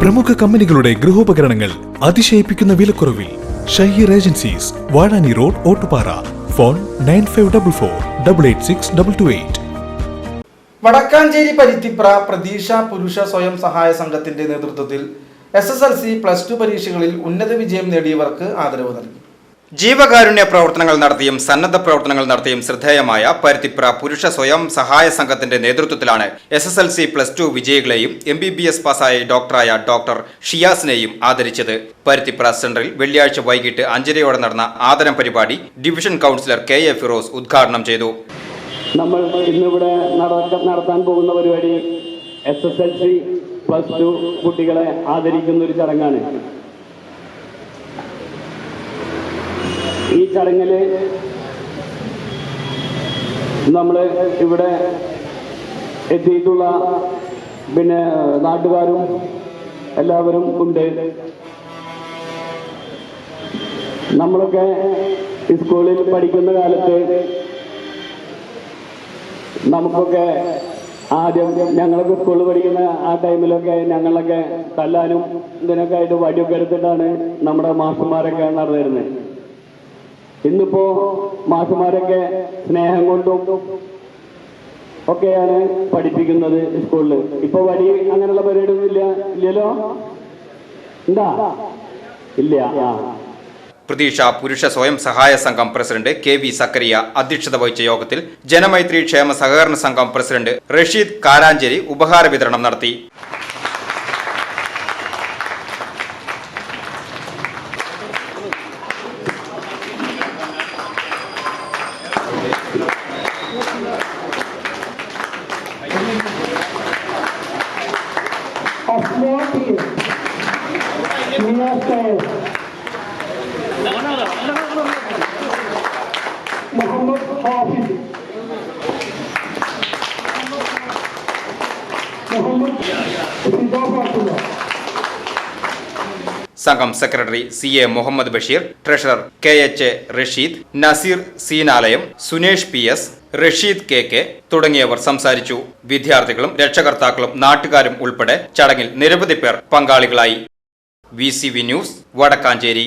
പ്രമുഖ കമ്പനികളുടെ ഗൃഹോപകരണങ്ങൾ അതിശയിപ്പിക്കുന്ന വിലക്കുറവിൽ Shaheer agencies Vazhani road Ottupara. Phone nine five double four double eight six double two eight. Vadakkanchery Parithipra പ്രതീക്ഷ പുരുഷ സ്വയം സഹായ സംഘത്തിന്റെ നേതൃത്വത്തിൽ S S L C plus two പരീക്ഷകളിൽ ഉന്നത വിജയം നേടിയവർക്ക് ആദരവ് നൽകി. ജീവകാരുണ്യ പ്രവർത്തനങ്ങൾ നടത്തിയും സന്നദ്ധ പ്രവർത്തനങ്ങൾ നടത്തിയും ശ്രദ്ധേയമായ പരുത്തിപ്ര പുരുഷ സ്വയം സഹായ സംഘത്തിന്റെ നേതൃത്വത്തിലാണ് S S L C plus two വിജയികളെയും M B B S പാസ്സായ ഡോക്ടറായ ഡോക്ടർ ഷിയാസിനെയും ആദരിച്ചത്. പരുത്തിപ്ര സെന്ററിൽ വെള്ളിയാഴ്ച വൈകിട്ട് അഞ്ചരയോടെ നടന്ന ആദരം പരിപാടി division councillor K A Firoz ഉദ്ഘാടനം ചെയ്തു. നമ്മൾ ഇന്നിവിടെ നടത്താൻ പോകുന്ന പരിപാടി S S L C plus two കുട്ടികളെ ആദരിക്കുന്ന ഒരു ചടങ്ങാണ്. ഈ ചടങ്ങിൽ നമ്മൾ ഇവിടെ എത്തിയിട്ടുള്ള പിന്നെ നാട്ടുകാരും എല്ലാവരും ഉണ്ട്. നമ്മളൊക്കെ സ്കൂളിൽ പഠിക്കുന്ന കാലത്ത് നമുക്കൊക്കെ ആദ്യം ഞങ്ങളൊക്കെ സ്കൂളിൽ പഠിക്കുന്ന ആ ടൈമിലൊക്കെ ഞങ്ങളൊക്കെ തല്ലാനും ഇതിനൊക്കെ ആയിട്ട് വടിയൊക്കെ എടുത്തിട്ടാണ് നമ്മുടെ മാസ്റ്റർമാരൊക്കെ നടന്നിരുന്നത്. ഇന്നിപ്പോ മാഷുമാരൊക്കെ സ്നേഹം കൊണ്ടും ഒക്കെയാണ് പഠിപ്പിക്കുന്നത് സ്കൂളിൽ ഇപ്പൊ വടി അങ്ങനെയുള്ള പരിപാടിയൊന്നും ഇല്ല ഇല്ലല്ലോ? എന്താ? ഇല്ല. പ്രതീക്ഷ പുരുഷ സ്വയം സഹായ സംഘം പ്രസിഡന്റ് കെ വി സക്കരിയ അധ്യക്ഷത വഹിച്ച യോഗത്തിൽ ജനമൈത്രി ക്ഷേമ സഹകരണ സംഘം പ്രസിഡന്റ് റഷീദ് കാരാഞ്ചേരി ഉപഹാര വിതരണം നടത്തി. Asmor Pir. Minas Tayyip. Mohammad Hafiz സംഘം secretary C A Muhammad Basheer treasurer K H A Rasheed Nazeer Seenalayam Sunesh P S Rasheed K K തുടങ്ങിയവർ സംസാരിച്ചു. വിദ്യാർത്ഥികളും രക്ഷകർത്താക്കളും നാട്ടുകാരും ഉൾപ്പെടെ ചടങ്ങിൽ നിരവധി പേർ പങ്കാളികളായി. V news Vadakkanchery.